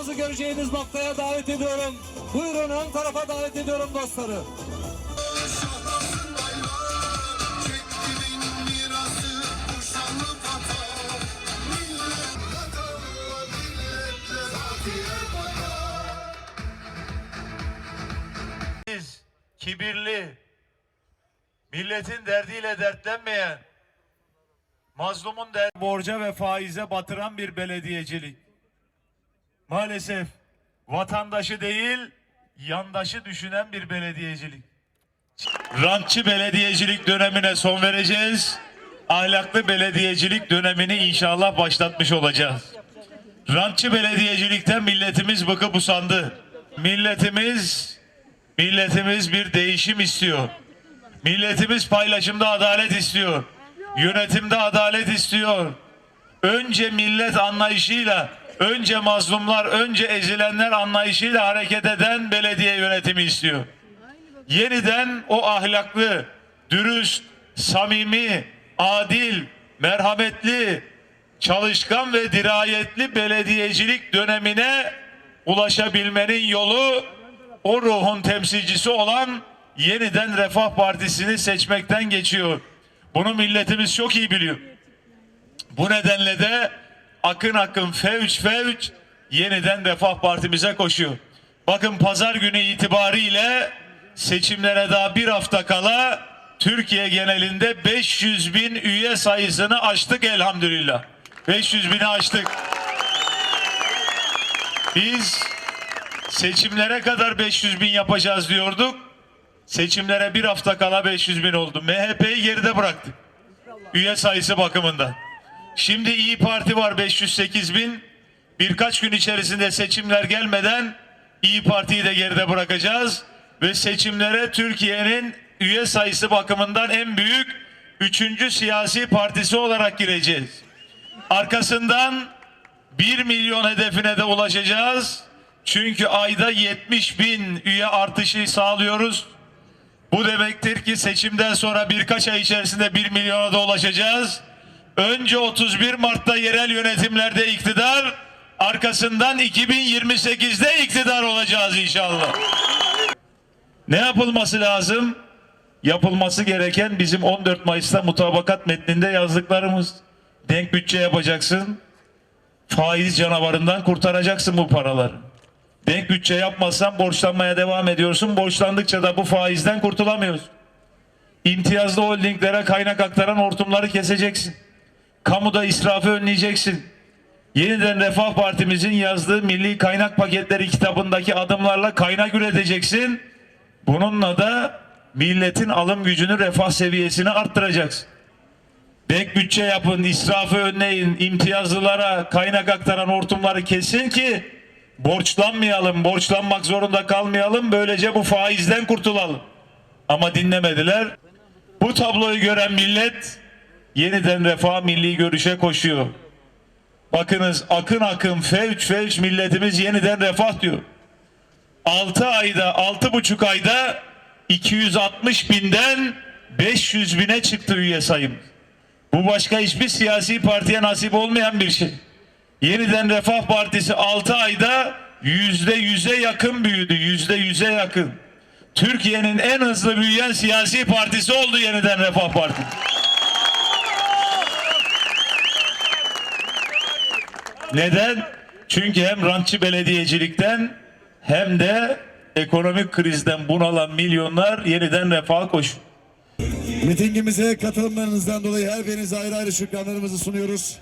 dostlarımızı göreceğiniz noktaya davet ediyorum. Buyurun ön tarafa davet ediyorum dostları. Biz kibirli, milletin derdiyle dertlenmeyen, mazlumun der borca ve faize batıran bir belediyecilik. Maalesef vatandaşı değil, yandaşı düşünen bir belediyecilik. Rantçı belediyecilik dönemine son vereceğiz. Ahlaklı belediyecilik dönemini inşallah başlatmış olacağız. Rantçı belediyecilikten milletimiz bıkıp usandı. Milletimiz Milletimiz bir değişim istiyor. Milletimiz paylaşımda adalet istiyor. Yönetimde adalet istiyor. Önce millet anlayışıyla, önce mazlumlar, önce ezilenler anlayışıyla hareket eden belediye yönetimi istiyor. Yeniden o ahlaklı, dürüst, samimi, adil, merhametli, çalışkan ve dirayetli belediyecilik dönemine ulaşabilmenin yolu o ruhun temsilcisi olan yeniden Refah Partisi'ni seçmekten geçiyor. Bunu milletimiz çok iyi biliyor. Bu nedenle de akın akın fevç fevç yeniden Refah Partimize koşuyor. Bakın pazar günü itibariyle seçimlere daha bir hafta kala Türkiye genelinde 500 bin üye sayısını aştık elhamdülillah. 500 bini aştık. Biz seçimlere kadar 500 bin yapacağız diyorduk. Seçimlere bir hafta kala 500 bin oldu. MHP'yi geride bıraktık. Üye sayısı bakımından. Şimdi İyi Parti var 508 bin. Birkaç gün içerisinde seçimler gelmeden İyi Parti'yi de geride bırakacağız. Ve seçimlere Türkiye'nin üye sayısı bakımından en büyük üçüncü siyasi partisi olarak gireceğiz. Arkasından 1 milyon hedefine de ulaşacağız. Çünkü ayda 70 bin üye artışı sağlıyoruz. Bu demektir ki seçimden sonra birkaç ay içerisinde 1 milyona da ulaşacağız. Önce 31 Mart'ta yerel yönetimlerde iktidar, arkasından 2028'de iktidar olacağız inşallah. Ne yapılması lazım? Yapılması gereken bizim 14 Mayıs'ta mutabakat metninde yazdıklarımız. Denk bütçe yapacaksın. Faiz canavarından kurtaracaksın bu paraları. Denk bütçe yapmazsan borçlanmaya devam ediyorsun. Borçlandıkça da bu faizden kurtulamıyorsun. İmtiyazlı holdinglere kaynak aktaran hortumları keseceksin. Kamuda israfı önleyeceksin. Yeniden Refah Partimizin yazdığı Milli Kaynak Paketleri kitabındaki adımlarla kaynak üreteceksin. Bununla da milletin alım gücünü, refah seviyesini arttıracaksın. Denk bütçe yapın, israfı önleyin, imtiyazlılara kaynak aktaran hortumları kesin ki borçlanmayalım, borçlanmak zorunda kalmayalım. Böylece bu faizden kurtulalım. Ama dinlemediler. Bu tabloyu gören millet yeniden refah milli görüşe koşuyor. Bakınız akın akın fevç fevç milletimiz yeniden refah diyor. 6 ayda, altı buçuk ayda 260 binden 500 bine çıktı üye sayım. Bu başka hiçbir siyasi partiye nasip olmayan bir şey. Yeniden Refah Partisi 6 ayda yüzde yüze yakın büyüdü. Yüzde yüze yakın. Türkiye'nin en hızlı büyüyen siyasi partisi oldu Yeniden Refah Partisi. Neden? Çünkü hem rantçı belediyecilikten hem de ekonomik krizden bunalan milyonlar yeniden refaha koşuyor. Mitingimize katılımlarınızdan dolayı her birinize ayrı ayrı şükranlarımızı sunuyoruz.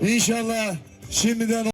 İnşallah şimdiden